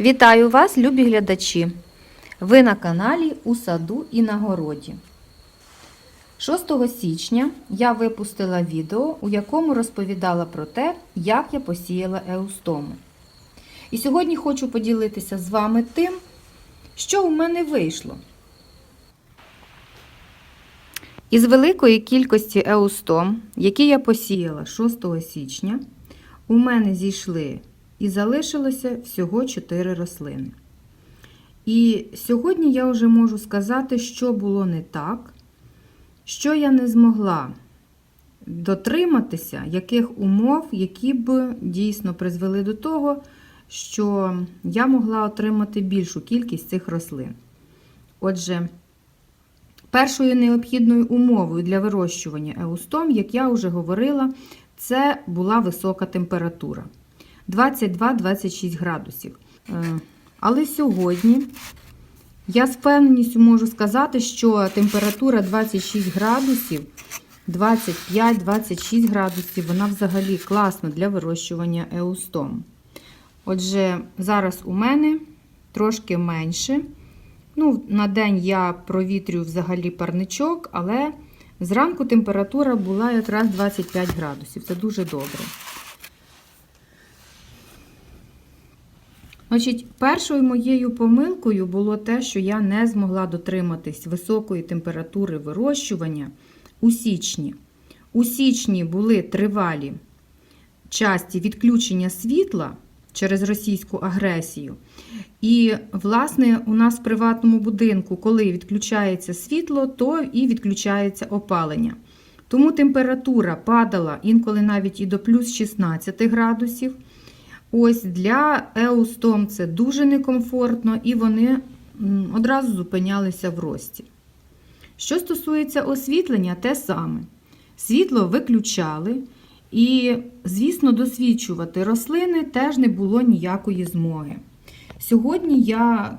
Вітаю вас, любі глядачі! Ви на каналі У саду і на городі. 6 січня я випустила відео, у якому розповідала про те, як я посіяла еустому. І сьогодні хочу поділитися з вами тим, що у мене вийшло. Із великої кількості еустом, які я посіяла 6 січня, у мене зійшли і залишилося всього 4 рослини. І сьогодні я вже можу сказати, що було не так, що я не змогла дотриматися яких умов, які б дійсно призвели до того, що я могла отримати більшу кількість цих рослин. Отже, першою необхідною умовою для вирощування еустом, як я вже говорила, це була висока температура 22-26 градусів. Е, Але сьогодні я з певністю можу сказати, що температура 26 градусів, 25-26 градусів, вона взагалі класна для вирощування еустом. Отже, зараз у мене трошки менше. Ну, На день я провітрюю взагалі парничок, але зранку температура була якраз 25 градусів. Це дуже добре. Значить, першою моєю помилкою було те, що я не змогла дотриматись високої температури вирощування у січні. У січні були тривалі часті відключення світла через російську агресію. І, власне, у нас в приватному будинку, коли відключається світло, то і відключається опалення. Тому температура падала інколи навіть і до плюс 16 градусів. Ось для еустом це дуже некомфортно, і вони одразу зупинялися в рості. Що стосується освітлення, те саме. Світло виключали, і, звісно, досвідчувати рослини теж не було ніякої змоги. Сьогодні я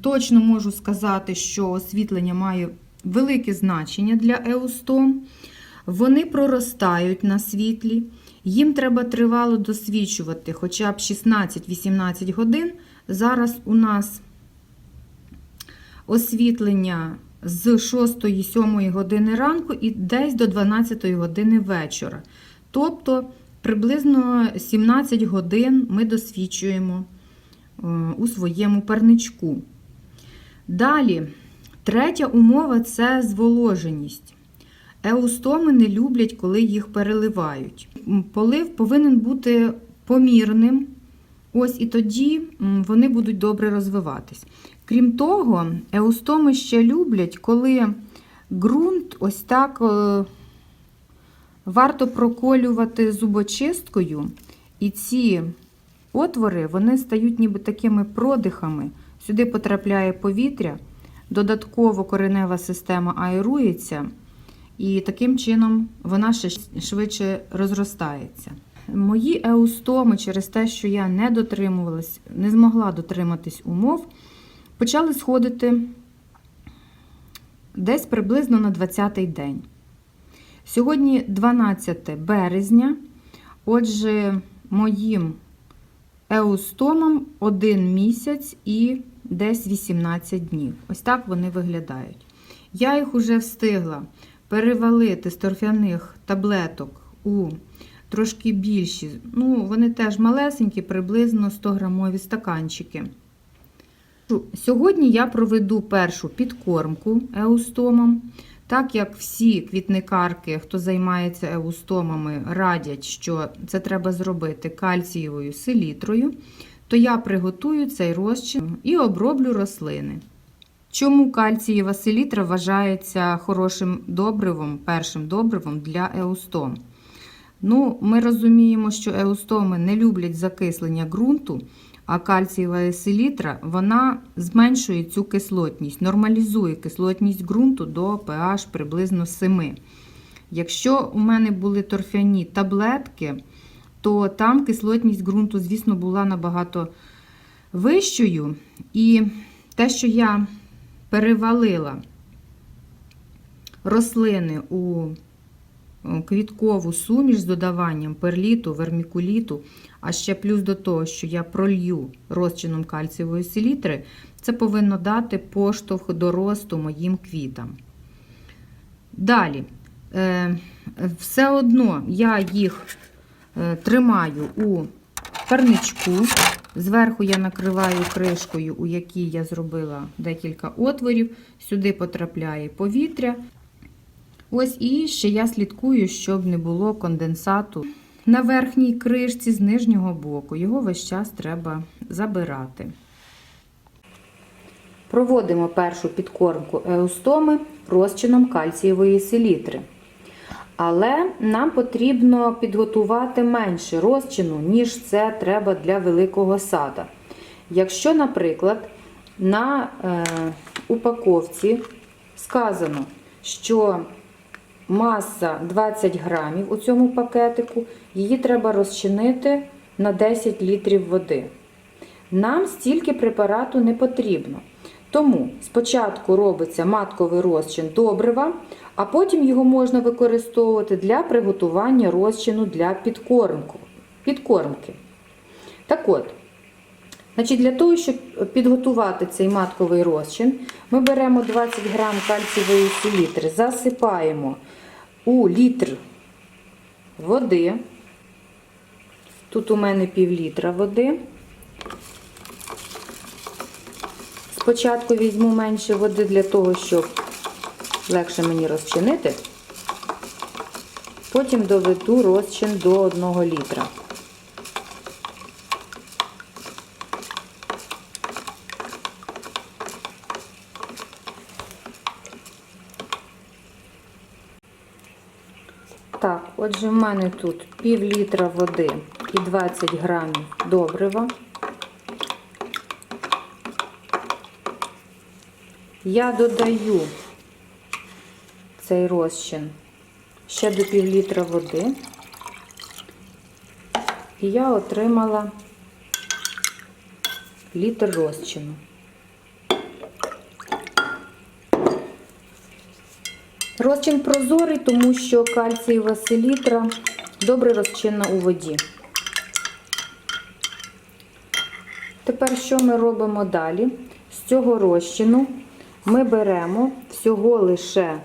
точно можу сказати, що освітлення має велике значення для еустом. Вони проростають на світлі. Їм треба тривало досвідчувати хоча б 16-18 годин. Зараз у нас освітлення з 6-7 години ранку і десь до 12 години вечора. Тобто приблизно 17 годин ми досвідчуємо у своєму парничку. Далі, третя умова це зволоженість. Еустоми не люблять, коли їх переливають. Полив повинен бути помірним. Ось і тоді вони будуть добре розвиватись. Крім того, еустоми ще люблять, коли ґрунт ось так е, варто проколювати зубочисткою, і ці отвори вони стають ніби такими продихами. Сюди потрапляє повітря, додатково коренева система аерується. І таким чином вона ще швидше розростається. Мої еустоми, через те, що я не дотримувалась, не змогла дотриматись умов, почали сходити десь приблизно на 20-й день. Сьогодні 12 березня, отже, моїм еустомам один місяць і десь 18 днів. Ось так вони виглядають. Я їх уже встигла перевалити з торфяних таблеток у трошки більші, ну, вони теж малесенькі, приблизно 100 грамові стаканчики. Сьогодні я проведу першу підкормку еустомам. Так як всі квітникарки, хто займається еустомами, радять, що це треба зробити кальцієвою селітрою, то я приготую цей розчин і оброблю рослини. Чому кальцієва селітра вважається хорошим добривом, першим добривом для еустом? Ну, Ми розуміємо, що еустоми не люблять закислення ґрунту, а кальцієва селітра вона зменшує цю кислотність, нормалізує кислотність ґрунту до pH приблизно 7. Якщо у мене були торфяні таблетки, то там кислотність ґрунту, звісно, була набагато вищою. І те, що я перевалила рослини у е, квіткову суміш з додаванням перліту, вермікуліту, а ще плюс до того, що я пролью розчином кальцієвої селітри, це повинно дати поштовх до росту моїм квітам. Далі, е, все одно я їх е, тримаю у парничку. Зверху я накриваю кришкою, у якій я зробила декілька отворів. Сюди потрапляє повітря. Ось і ще я слідкую, щоб не було конденсату на верхній кришці з нижнього боку. Його весь час треба забирати. Проводимо першу підкормку еустоми розчином кальцієвої селітри. Але нам потрібно підготувати менше розчину, ніж це треба для великого сада. Якщо, наприклад, на е, упаковці сказано, що маса 20 грамів у цьому пакетику, її треба розчинити на 10 літрів води. Нам стільки препарату не потрібно. Тому спочатку робиться матковий розчин добрива, а потім його можна використовувати для приготування розчину для підкормки. Так от, значить, для того, щоб підготувати цей матковий розчин, ми беремо 20 грам кальцієвої селітри, засипаємо у літр води. Тут у мене пів літра води. Спочатку візьму менше води для того, щоб легше мені розчинити. Потім доведу розчин до 1 літра. Так, отже, в мене тут пів літра води і 20 грамів добрива. Я додаю цей розчин ще до пів літра води, і я отримала літр розчину. Розчин прозорий, тому що кальцієва селітра добре розчинна у воді. Тепер що ми робимо далі? З цього розчину ми беремо всього лише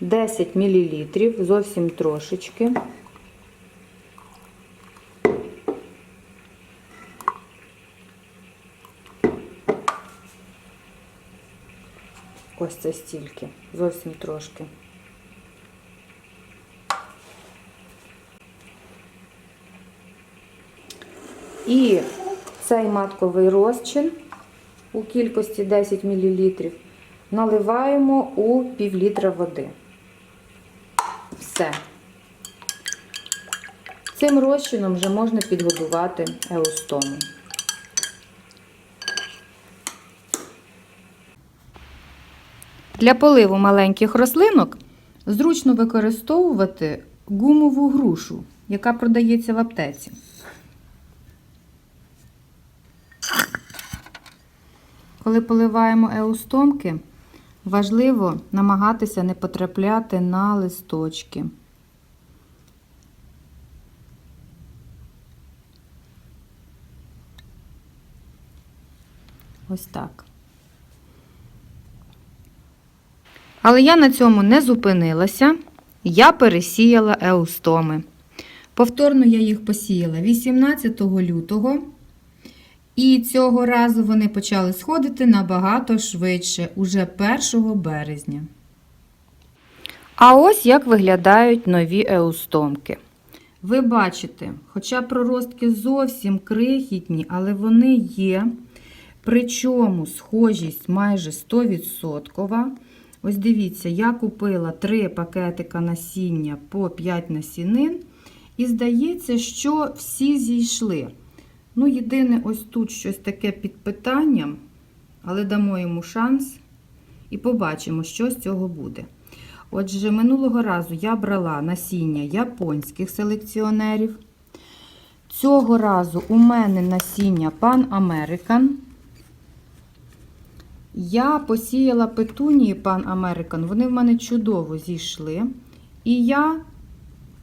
10 мл, зовсім трошечки. Ось це стільки, зовсім трошки. І цей матковий розчин у кількості 10 мл наливаємо у пів літра води. Все. Цим розчином вже можна підгодувати еустому. Для поливу маленьких рослинок зручно використовувати гумову грушу, яка продається в аптеці. Коли поливаємо еустомки, важливо намагатися не потрапляти на листочки. Ось так. Але я на цьому не зупинилася. Я пересіяла еустоми. Повторно я їх посіяла 18 лютого. І цього разу вони почали сходити набагато швидше, уже 1 березня. А ось як виглядають нові еустомки. Ви бачите, хоча проростки зовсім крихітні, але вони є. Причому схожість майже 100%. Ось дивіться, я купила 3 пакетика насіння по 5 насінин. І здається, що всі зійшли. Ну, єдине, ось тут щось таке під питанням, але дамо йому шанс і побачимо, що з цього буде. Отже, минулого разу я брала насіння японських селекціонерів. Цього разу у мене насіння Pan American. Я посіяла петунії Pan American, вони в мене чудово зійшли. І я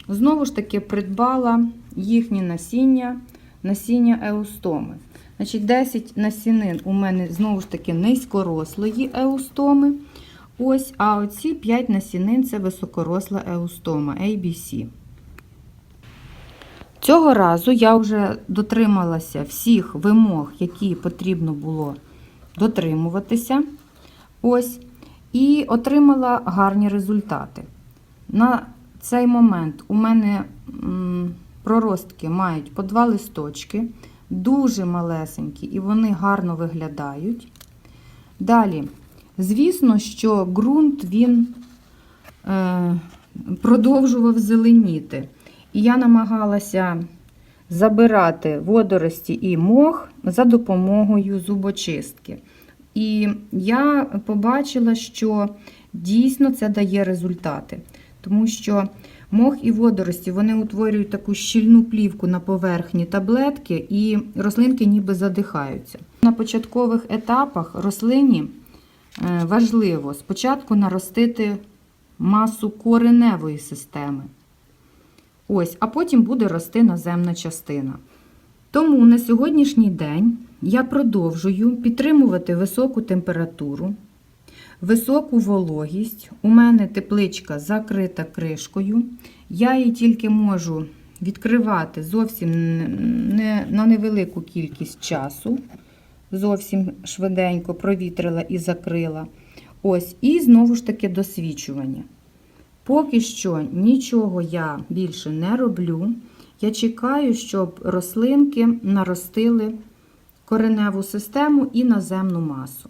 знову ж таки придбала їхні насіння, насіння еустоми. Значить, 10 насінин у мене знову ж таки низькорослої еустоми. Ось, а оці 5 насінин це високоросла еустома ABC. Цього разу я вже дотрималася всіх вимог, які потрібно було дотримуватися. Ось, і отримала гарні результати. На цей момент у мене проростки мають по два листочки, дуже малесенькі, і вони гарно виглядають. Далі, звісно, що ґрунт він е, продовжував зеленіти. І я намагалася забирати водорості і мох за допомогою зубочистки. І я побачила, що дійсно це дає результати. Тому що мох і водорості вони утворюють таку щільну плівку на поверхні таблетки, і рослинки ніби задихаються. На початкових етапах рослині е, важливо спочатку наростити масу кореневої системи. Ось, а потім буде рости наземна частина. Тому на сьогоднішній день я продовжую підтримувати високу температуру, високу вологість. У мене тепличка закрита кришкою. Я її тільки можу відкривати зовсім не, на невелику кількість часу. Зовсім швиденько провітрила і закрила. Ось, і знову ж таки досвічування. Поки що нічого я більше не роблю. Я чекаю, щоб рослинки наростили кореневу систему і наземну масу.